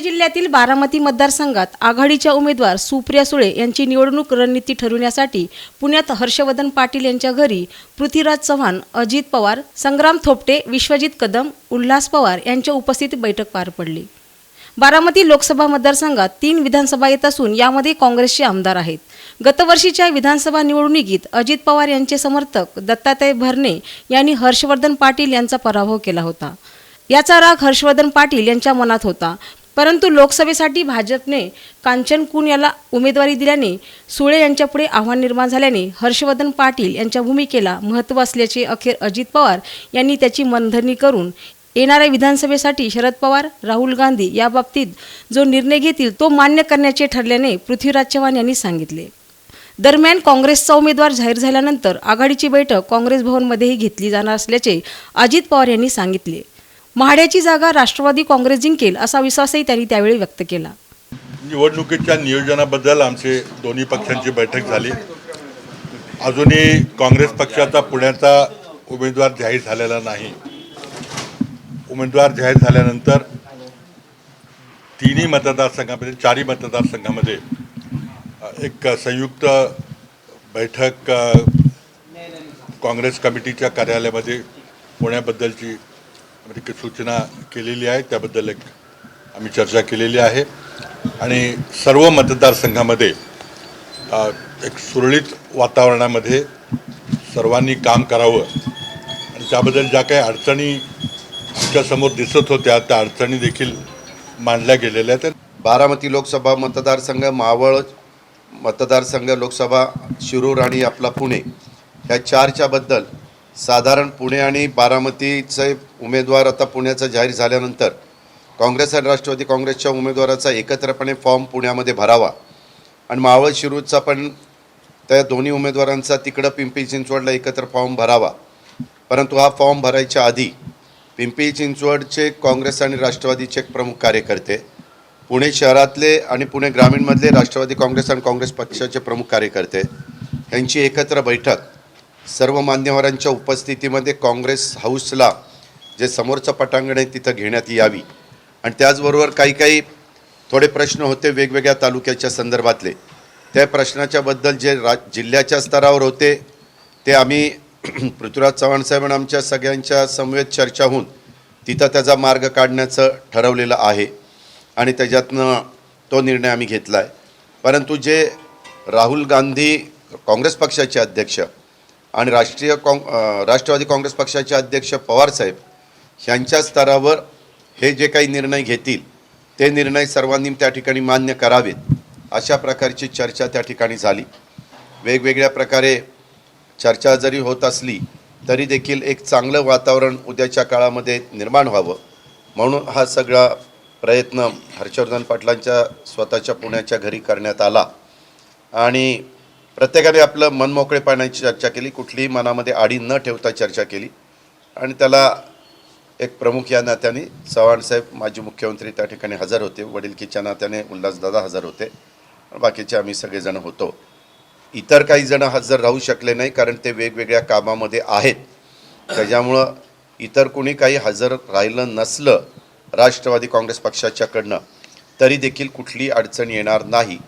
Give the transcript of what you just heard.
जिल्ह्यातील बारामती मतदारसंघात आघाडीच्या उमेदवार सुप्रिया सुळे यांची निवडणूक रणनीती ठरविण्यासाठी पुण्यात हर्षवर्धन पाटील यांच्या घरी पृथ्वीराज चव्हाण अजित पवार संग्राम थोपटे विश्वजित कदम उल्हास पवार यांच्या उपस्थित बैठक पार पडली. बारामती लोकसभा मतदारसंघात तीन विधानसभा येत असून यामध्ये काँग्रेसचे आमदार आहेत. गतवर्षीच्या विधानसभा निवडणुकीत अजित पवार यांचे समर्थक दत्तात्रय भरणे यांनी हर्षवर्धन पाटील यांचा पराभव केला होता. याचा राग हर्षवर्धन पाटील यांच्या मनात होता. परंतु लोकसभेसाठी भाजपने कांचन कुन याला उमेदवारी दिल्याने सुळे यांच्यापुढे आव्हान निर्माण झाल्याने हर्षवर्धन पाटील यांच्या भूमिकेला महत्त्व असल्याचे अखेर अजित पवार यांनी त्याची मनधरणी करून येणाऱ्या विधानसभेसाठी शरद पवार राहुल गांधी याबाबतीत जो निर्णय घेतील तो मान्य करण्याचे ठरल्याने पृथ्वीराज चव्हाण यांनी सांगितले. दरम्यान काँग्रेसचा उमेदवार जाहीर झाल्यानंतर आघाडीची बैठक काँग्रेस भवनमध्येही घेतली जाणार असल्याचे अजित पवार यांनी सांगितले. महाड्याची जागा राष्ट्रवादी काँग्रेस जिंकेल असा विश्वासही त्यांनी त्यावेळी व्यक्त केला. निवडणुकीच्या नियोजनाबद्दल आमचे दोन्ही पक्षांची बैठक झाली. अजूनही काँग्रेस पक्षाचा पुण्याचा उमेदवार जाहीर झालेला नाही. उमेदवार जाहीर झाल्यानंतर तिन्ही मतदारसंघामध्ये चारही मतदारसंघामध्ये एक संयुक्त बैठक काँग्रेस कमिटीच्या कार्यालयामध्ये पुण्याबद्दलची अमेरिकेत एक सूचना केलेली आहे त्याबद्दल एक आम्ही चर्चा केलेली आहे. आणि सर्व मतदारसंघामध्ये एक सुरळीत वातावरणामध्ये सर्वांनी काम करावं. आणि त्याबद्दल ज्या काही अडचणी आमच्यासमोर दिसत होत्या त्या अडचणी देखील मांडल्या गेलेल्या आहेत. बारामती लोकसभा मतदारसंघ मावळ मतदारसंघ लोकसभा शिरूर आणि आपला पुणे या चारच्याबद्दल साधारण पुणे आणि बारामतीचे उमेदवार आता पुण्याचा जाहीर झाल्यानंतर काँग्रेस आणि राष्ट्रवादी काँग्रेसच्या उमेदवाराचा एकत्रपणे फॉर्म पुण्यामध्ये भरावा. आणि मावळ शिरूरचा पण त्या दोन्ही उमेदवारांचा तिकडं पिंपरी चिंचवडला एकत्र फॉर्म भरावा. परंतु हा फॉर्म भरायच्या आधी पिंपरी चिंचवडचे काँग्रेस आणि राष्ट्रवादीचे प्रमुख कार्यकर्ते पुणे शहरातले आणि पुणे ग्रामीणमधले राष्ट्रवादी काँग्रेस आणि काँग्रेस पक्षाचे प्रमुख कार्यकर्ते यांची एकत्र बैठक सर्व मान्यवरांच्या उपस्थितीमध्ये काँग्रेस हाऊसला जे समोरचं पटांगण आहे तिथं घेण्यात यावी. आणि त्याचबरोबर काही काही थोडे प्रश्न होते वेगवेगळ्या तालुक्याच्या संदर्भातले. त्या प्रश्नाच्याबद्दल जे रा जिल्ह्याच्या स्तरावर होते ते आम्ही पृथ्वीराज चव्हाण साहेब आमच्या सगळ्यांच्या समवेत चर्चा होऊन तिथं त्याचा मार्ग काढण्याचं ठरवलेलं आहे. आणि त्याच्यातनं तो निर्णय आम्ही घेतला आहे परंतु जे राहुल गांधी काँग्रेस पक्षाचे अध्यक्ष आणि राष्ट्रीय काँ राष्ट्रवादी काँग्रेस पक्षाचे अध्यक्ष पवारसाहेब ह्यांच्या स्तरावर हे जे काही निर्णय घेतील ते निर्णय सर्वांनी त्या ठिकाणी मान्य करावेत अशा प्रकारची चर्चा त्या ठिकाणी झाली. वेगवेगळ्या प्रकारे चर्चा जरी होत असली तरी देखील एक चांगलं वातावरण उद्याच्या काळामध्ये निर्माण व्हावं म्हणून हा सगळा प्रयत्न हर्षवर्धन पाटलांच्या स्वतःच्या पुण्याच्या घरी करण्यात आला. आणि प्रत्येकाने आपलं मनमोकळे पाण्याची चर्चा केली कुठलीही मनामध्ये आडी न ठेवता चर्चा केली. आणि त्याला एक प्रमुख या नात्याने चव्हाणसाहेब माजी मुख्यमंत्री त्या ठिकाणी हजर होते. वडीलकीच्या नात्याने उल्हासदादा हजर होते. बाकीचे आम्ही सगळेजण होतो. इतर काही जण हजर राहू शकले नाही कारण ते वेगवेगळ्या कामामध्ये आहेत. त्याच्यामुळं इतर कोणी काही हजर राहिलं नसलं राष्ट्रवादी काँग्रेस पक्षाच्याकडनं तरी देखील कुठली अडचण येणार नाही.